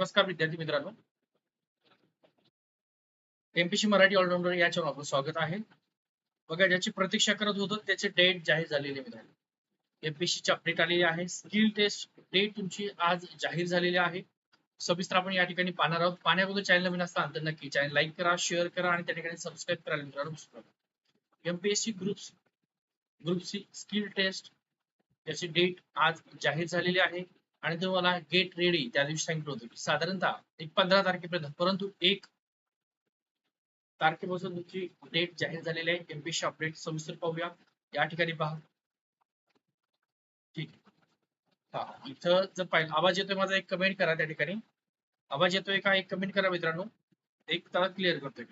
नमस्कार विद्यार्थी मित्रांनो. एमपीसी मराठी ऑलराऊंडर या चॅनल आपलं स्वागत आहे. बघा ज्याची प्रतीक्षा करत होतो त्याचे डेट जाहीर झालेले मित्रांनो. एमपीसी ची अपडेट आलेली आहे. स्किल टेस्ट डेट तुमची आज जाहीर झालेली आहे. सविस्तर आपण या ठिकाणी पाहणार आहोत. पाहण्याबद्दल चॅनल नवीन असताना तर नक्की चॅनल लाईक करा शेअर करा आणि त्या ठिकाणी सबस्क्राईब करायला मित्रांनो विसरू नका. MPSC group group C skill test त्याची डेट आज जाहीर झालेली आहे. आणि तुम्हाला गेट रेडी त्या दिवशी सांगितलं होतं की साधारणतः एक पंधरा तारखेपर्यंत परंतु एक तारखेपासून तुमची डेट जाहीर झालेली आहे. एमपीसी अपडेट सविस्तर पाहूया. या ठिकाणी पहा. ठीक हा इथं जर पाहिलं आवाज येतोय माझा? एक कमेंट करा त्या ठिकाणी. आवाज येतोय का? एक कमेंट करा मित्रांनो. एक त्याला क्लिअर करतोय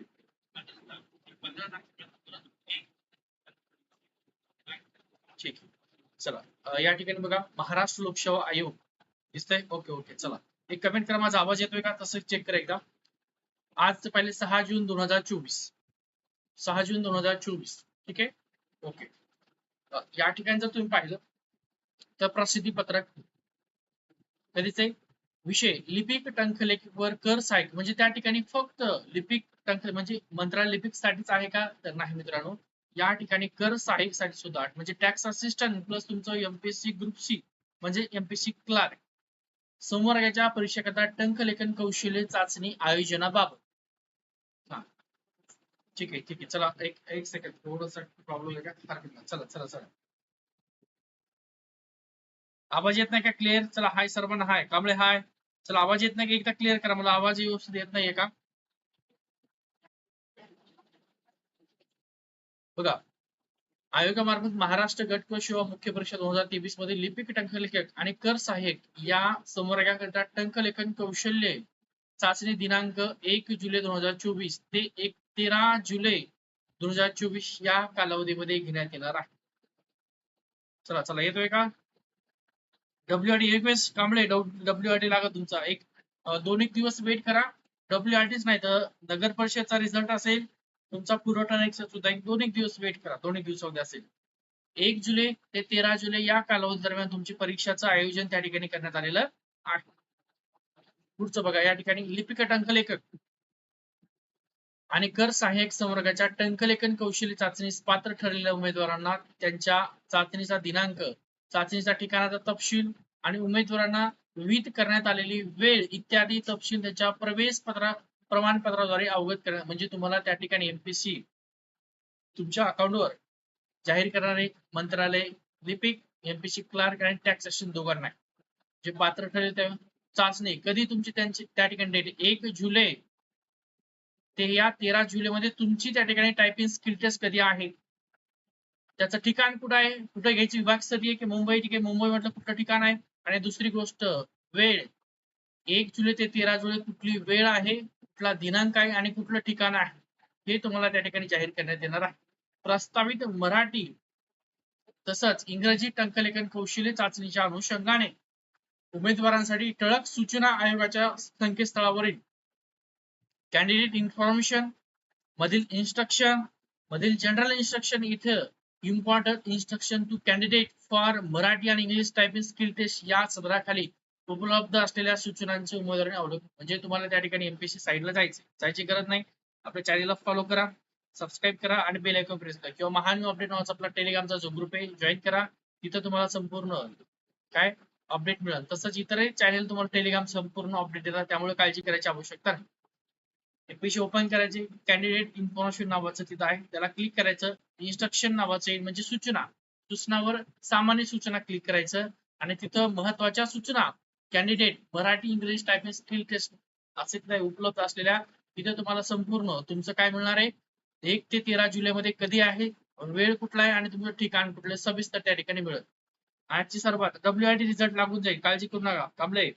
ठीक चला. या ठिकाणी बघा. महाराष्ट्र लोकसेवा आयोग दिसतंय? Okay okay. चला. एक कमेंट करा माझा आवाज येतोय का? तसं चेक करा एकदा. आज पहिले सहा जून दोन हजार चोवीस. सहा जून दोन हजार चोवीस. ठीक आहे? ओके. या ठिकाणी जर तुम्ही पाहिलं तर प्रसिद्धी पत्रक. कधीच आहे? विषय लिपिक टंकलेखवर कर साईट. म्हणजे त्या ठिकाणी फक्त लिपिक टंक म्हणजे मंत्रालय लिपिक साठीच आहे का? तर नाही मित्रांनो. या ठिकाणी कर सहाय्यकसाठी सुद्धा. म्हणजे टॅक्स असिस्टंट प्लस तुमचं एमपीएससी ग्रुप सी म्हणजे एमपीएससी क्लार्क संवर्गाच्या परीक्षेकरता टंकलेखन कौशल्य चाचणी आयोजनाबाबत. हा. ठीक आहे ठीक आहे. चला एक एक सेकंड थोडस प्रॉब्लेम आहे का? हरकत नाही. चला चला चला. आवाज येत नाही का क्लिअर चला हाय सर्वांना हाय कांबळे हाय चला आवाज येत नाही का? एकदा क्लिअर करा मला. आवाज व्यवस्थित येत नाहीये का? बघा. आयोगामार्फत महाराष्ट्र गट व सेवा मुख्य परीक्षा दोन हजार तेवीसमध्ये लिपिक टंकलेखक आणि कर सहाय्यक या संवर्गाकरिता टंकलेखन कौशल्य चाचणी दिनांक एक जुलै दोन हजार चोवीस ते एक तेरा जुलै दोन हजार चोवीस या कालावधीमध्ये घेण्यात येणार आहे. चला चला येतोय का? W R T request Kamble W R T लागत तुमचा. एक दोन एक दिवस वेट करा. डब्ल्यू आर टीच नाही तर नगर परिषदचा रिझल्ट असेल तुमचा पुरवठा नाही सुद्धा एक दोन एक दिवस वेट करा. दोन एक दिवसामध्ये असेल. एक जुलै ते तेरा जुलै या कालावधी दरम्यान तुमची परीक्षाचं आयोजन त्या ठिकाणी करण्यात आलेलं आहे. पुढचं बघा या ठिकाणी लिपिक टंकलेखक आणि कर सहाय्यक संवर्गाच्या टंकलेखन कौशल्य चाचणीस पात्र ठरलेल्या उमेदवारांना त्यांच्या चाचणीचा दिनांक चाचणीचा ठिकाणाचा तपशील आणि उमेदवारांना विहित करण्यात आलेली वेळ इत्यादी तपशील त्यांच्या प्रवेश पत्रा प्रमाणपत्राद्वारे अवगत करणार म्हणजे तुम्हाला त्या ठिकाणी एमपीसी तुमच्या अकाउंटवर जाहीर करणारे मंत्रालय लिपिक एमपीसी क्लार्क आणि टॅक्स टॅक्सेशन दोघांना. जे पात्र ठरेल त्या चाचणी. कधी तुमची त्यांची त्या ठिकाणी डेट एक जुलै. ते या तेरा जुलै मध्ये तुमची त्या ठिकाणी टायपिंग स्किल टेस्ट कधी आहे? त्याचं ठिकाण कुठं आहे? कुठं घ्यायची विभाग स्तरीय की मुंबई? ठीक आहे मुंबई म्हटलं कुठलं ठिकाण आहे? आणि दुसरी गोष्ट वेळ. एक जुलै ते तेरा जुलै कुठली वेळ आहे? कुठला दिनांक आहे आणि कुठलं ठिकाण आहे हे तुम्हाला त्या ठिकाणी जाहीर करण्यात येणार आहे. प्रस्तावित मराठी तसंच इंग्रजी टंकलेखन कौशल्य चाचणीच्या अनुषंगाने उमेदवारांसाठी ठळक सूचना आयोगाच्या संकेतस्थळावरील कॅन्डिडेट इन्फॉर्मेशन मधील इन्स्ट्रक्शन मधील जनरल इन्स्ट्रक्शन इथं important instruction to candidate for Marathi आणि इंग्लिश टायपिंग स्किल टेस्ट या सदराखाली उपलब्ध असलेल्या सूचनांचे उमेदवारांनी अवलंबून म्हणजे तुम्हाला त्या ठिकाणी एमपीसी साईडला जायचं जायची गरज नाही. आपल्या चॅनलला फॉलो करा सबस्क्राईब करा आणि बेल आयकॉन प्रेस करा. किंवा महान अपडेट नावाचा आपला टेलिग्रामचा जो ग्रुप आहे जॉईन करा. तिथं तुम्हाला संपूर्ण काय अपडेट मिळेल. तसंच इतरही चॅनेल तुम्हाला टेलिग्राम संपूर्ण अपडेट देतात. त्यामुळे काळजी करायची आवश्यकता नाही. एमपीसी ओपन करायचे. कॅन्डिडेट इन्फॉर्मेशन नावाचं तिथं आहे. त्याला क्लिक करायचं. इन्स्ट्रक्शन नावाचं येईल म्हणजे सूचना. सूचनावर सामान्य सूचना क्लिक करायचं. आणि तिथं महत्त्वाच्या सूचना candidate Marathi English typing skill test असे तिथे उपलब्ध असलेल्या तिथे तुम्हाला संपूर्ण तुमचं काय मिळणार आहे? एक ते तेरा जुलै मध्ये कधी आहे? वेळ कुठला आहे? आणि तुमचं ठिकाण कुठलं? आहे, सविस्तर त्या ठिकाणी मिळेल. आजची सर्वात डब्ल्यू आय टी रिझल्ट लागून जाईल. काळजी करू नका. थांबले.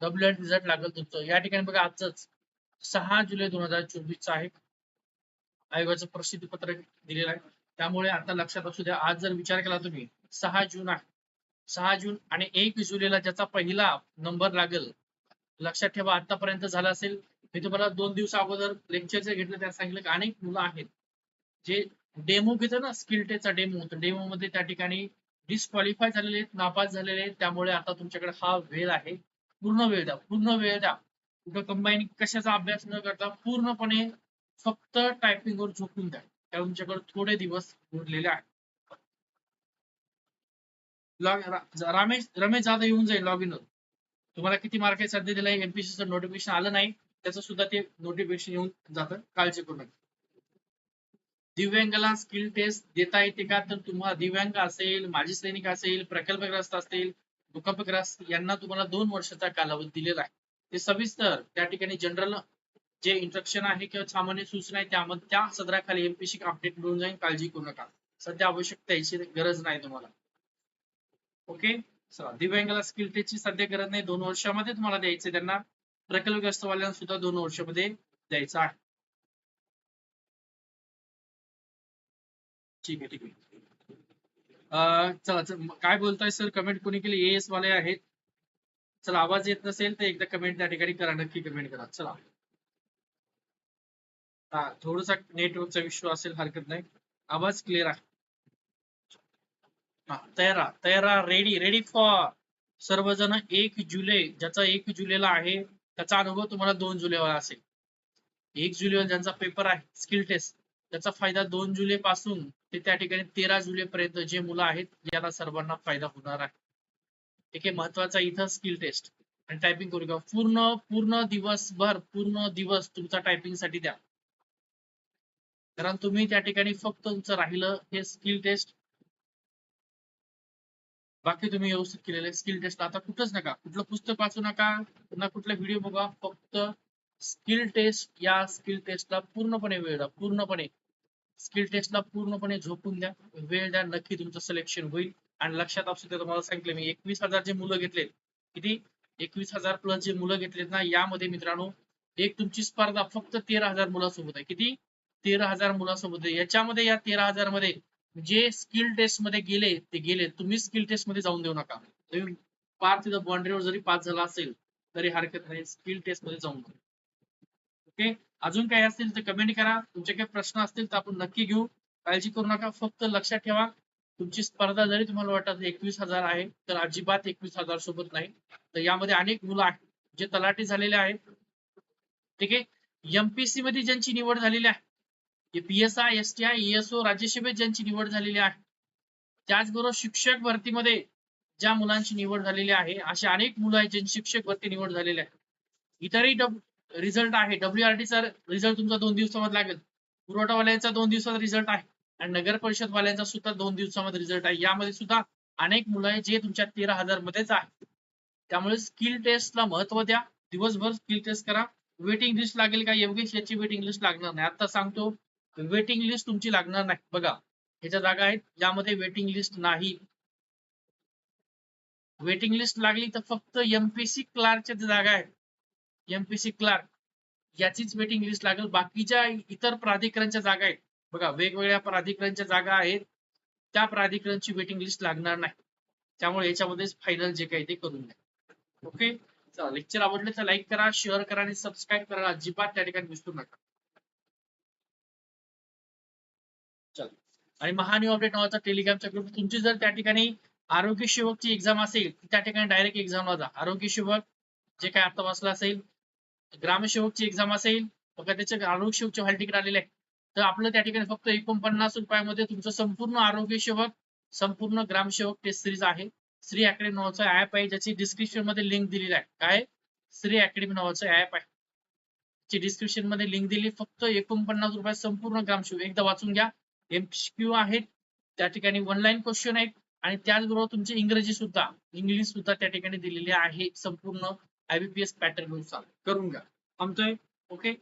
डब्ल्यू आय टी रिझल्ट लागेल तुमचं. या ठिकाणी बघा आजच सहा जुलै दोन हजार चोवीस आहे. आयोगाचं प्रसिद्धी पत्रक दिलेलं आहे. त्यामुळे आता लक्षात असू द्या. आज जर विचार केला तुम्ही सहा जून आहे. सहा जून आणि एक जुलैला ज्याचा पहिला नंबर लागेल लक्षात ठेवा आतापर्यंत झाला असेल. मी तुम्हाला दोन दिवस अगोदर लेक्चरचे घेतलं त्यात सांगितलं की अनेक मुलं आहेत. जे डेमो घेतो ना स्किल टेचा डेमो तर डेमो मध्ये त्या ठिकाणी डिस्क्वालिफाय झालेले आहेत नापास झालेले आहेत. त्यामुळे आता तुमच्याकडे हा वेळ आहे. पूर्ण वेळ द्या पूर्ण वेळ द्या. कुठं कंबाईन कशाचा अभ्यास न करता पूर्णपणे फक्त टायपिंग वर झोपून द्या. त्या तुमच्याकडे थोडे दिवस उरलेले आहेत. रमेश रमेश जाधव येऊन जाईल लॉग इन तुम्हाला किती मार्क आहे सध्या दिला एमपीसीचं नोटिफिकेशन आलं नाही त्याचं सुद्धा ते नोटिफिकेशन येऊन जातं काळजी करू नका. दिव्यांगाला स्किल टेस्ट देता येते का? तर तुम्हाला दिव्यांग असेल माजी सैनिक असेल प्रकल्पग्रस्त असतील भूकंपग्रस्त यांना तुम्हाला दोन वर्षाचा कालावधी दिलेला आहे. ते सविस्तर त्या ठिकाणी जनरल जे इंस्ट्रक्शन आहे किंवा सामान्य सूचना आहे त्यामध्ये त्या सदराखाली एमपीसी अपडेट मिळून जाईल काळजी करू नका. सध्या आवश्यकता याची गरज नाही तुम्हाला. ओके? चला दिव्यांगाला स्किल टेस्टची सध्या गरज नाही. दोन वर्षामध्ये तुम्हाला द्यायचे त्यांना. प्रकल्पग्रस्त वाल्यांना सुद्धा दोन वर्षामध्ये द्यायचं आहे. ठीक आहे ठीक आहे. चला चला, काय बोलताय सर कमेंट कोणी केली? एएस वाले आहेत. चला आवाज येत नसेल तर एकदा कमेंट त्या ठिकाणी करा. नक्की कमेंट करा. चला. हा थोडासा नेटवर्कचा विश्व असेल हरकत नाही. आवाज क्लिअर आहे. तयार राहा, रेडी रेडी फॉर सर्वजण एक जुलै ज्याचा एक जुलैला आहे त्याचा अनुभव तुम्हाला दोन जुलैवर असेल. एक जुलैवर ज्यांचा पेपर आहे स्किल टेस्ट त्याचा फायदा दोन जुलै पासून ते त्या ठिकाणी तेरा जुलै पर्यंत जे मुलं आहेत याला सर्वांना फायदा होणार आहे. ठीक आहे महत्त्वाचा इथं स्किल टेस्ट आणि टायपिंग करू घ्या पूर्ण पूर्ण दिवसभर पूर्ण दिवस तुमचा टायपिंगसाठी द्या. कारण तुम्ही त्या ठिकाणी फक्त तुमचं राहिलं हे स्किल टेस्ट बाकी तुम्ही व्यवस्थित केलेले स्किल टेस्ट आता कुठंच नका. कुठलं पुस्तक वाचू नका पुन्हा कुठला व्हिडिओ बघा. फक्त स्किल टेस्ट या स्किल टेस्टला पूर्णपणे वेळ द्या. पूर्णपणे. स्किल टेस्टला पूर्णपणे झोपून द्या. वेळ द्या. नक्की तुमचं सिलेक्शन होईल. आणि लक्षात असू द्या तुम्हाला सांगितलं मी एकवीस हजार जे मुलं घेतलेत. किती? एकवीस हजार प्लस जे मुलं घेतलेत ना यामध्ये मित्रांनो एक तुमची स्पर्धा फक्त तेरा हजार मुलासोबत आहे. किती? तेरा हजार मुलासोबत आहे. याच्यामध्ये या तेरा हजारमध्ये जे स्किल टेस्टमध्ये गेले ते गेले. तुम्ही स्किल टेस्टमध्ये जाऊन देऊ नका. तुम्ही पार तिथं बाउंड्रीवर जरी पास झाला असेल तरी हरकत नाही. स्किल टेस्टमध्ये जाऊन ओके अजून काही असतील तर कमेंट करा. तुमचे काही प्रश्न असतील तर आपण नक्की घेऊ. काळजी करू नका. फक्त लक्षात ठेवा. तुमची स्पर्धा जरी तुम्हाला वाटत एकवीस हजार आहे तर अजिबात एकवीस हजार सोबत नाही. तर यामध्ये अनेक मुलं आहेत जे तलाठी झालेले आहेत. ठीक आहे? एमपीसी मध्ये ज्यांची निवड झालेली आहे P S I S T I SO राज्यसभेत ज्यांची निवड झालेली आहे त्याचबरोबर शिक्षक भरतीमध्ये ज्या मुलांची निवड झालेली आहे असे अनेक मुलं आहेत ज्यांची शिक्षक भरती निवड झालेली आहे. इतरही रिझल्ट आहे. डब्ल्यू चा रिझल्ट तुमचा दोन दिवसामध्ये लागेल. पुरवठावाल्यांचा दोन दिवसात रिझल्ट आहे. आणि नगर परिषद वाल्यांचा सुद्धा दोन दिवसामध्ये रिझल्ट आहे. यामध्ये सुद्धा अनेक मुलं आहेत जे तुमच्या तेरा हजार मध्येच आहे. त्यामुळे स्किल टेस्टला महत्त्व द्या. दिवसभर स्किल टेस्ट करा. वेटिंग लिस्ट लागेल का? योगेश याची वेटिंग लिस्ट लागणार नाही. आता सांगतो वेटिंग लिस्ट तुमची लागणार नाही. बघा ह्याच्या जागा आहेत यामध्ये वेटिंग लिस्ट नाही. वेटिंग लिस्ट लागली तर फक्त एमपीसी क्लार्कच्या जागा आहेत. एमपीसी क्लार्क याचीच वेटिंग लिस्ट लागेल. बाकीच्या इतर प्राधिकरणच्या जागा आहेत. बघा वेगवेगळ्या प्राधिकरणच्या जागा आहेत. त्या प्राधिकरणची वेटिंग लिस्ट लागणार नाही. त्यामुळे याच्यामध्येच फायनल जे काही ते करून द्या. ओके लेक्चर आवडले तर लाईक करा शेअर करा आणि सबस्क्राईब करा अजिबात त्या ठिकाणी विसरू नका. चला. आणि महान्यू अपडेट नावाचा टेलिग्रामचा ग्रुप तुमची जर त्या ठिकाणी आरोग्य सेवकची एक्झाम असेल त्या ठिकाणी डायरेक्ट एक्झामला जा. आरोग्य सेवक जे काय आता वाचलं असेल ग्रामसेवकची एक्झाम असेल बघा त्याचे आरोग्य सेवकचे हॉल तिकीट आलेले आहे तर आपलं त्या ठिकाणी फक्त एकोणपन्नास रुपयामध्ये तुमचं संपूर्ण आरोग्य सेवक संपूर्ण ग्रामसेवक टेस्ट सिरीज आहे. श्री अकॅडमी नावाचं ऍप आहे ज्याची डिस्क्रिप्शनमध्ये लिंक दिलेली आहे. काय? श्री अकॅडमी नावाचं ऍप आहे. ची डिस्क्रिप्शनमध्ये लिंक दिली. फक्त एकोणपन्नास रुपयात संपूर्ण ग्रामसेवक एकदा वाचून घ्या. एमसीक्यू आहेत त्या ठिकाणी ऑनलाईन क्वेश्चन आहेत आणि त्याचबरोबर तुमची इंग्रजी सुद्धा इंग्लिश सुद्धा त्या ठिकाणी दिलेली आहे संपूर्ण आयबीपीएस पॅटर्ननुसार. करून घ्या. थांबतोय? ओके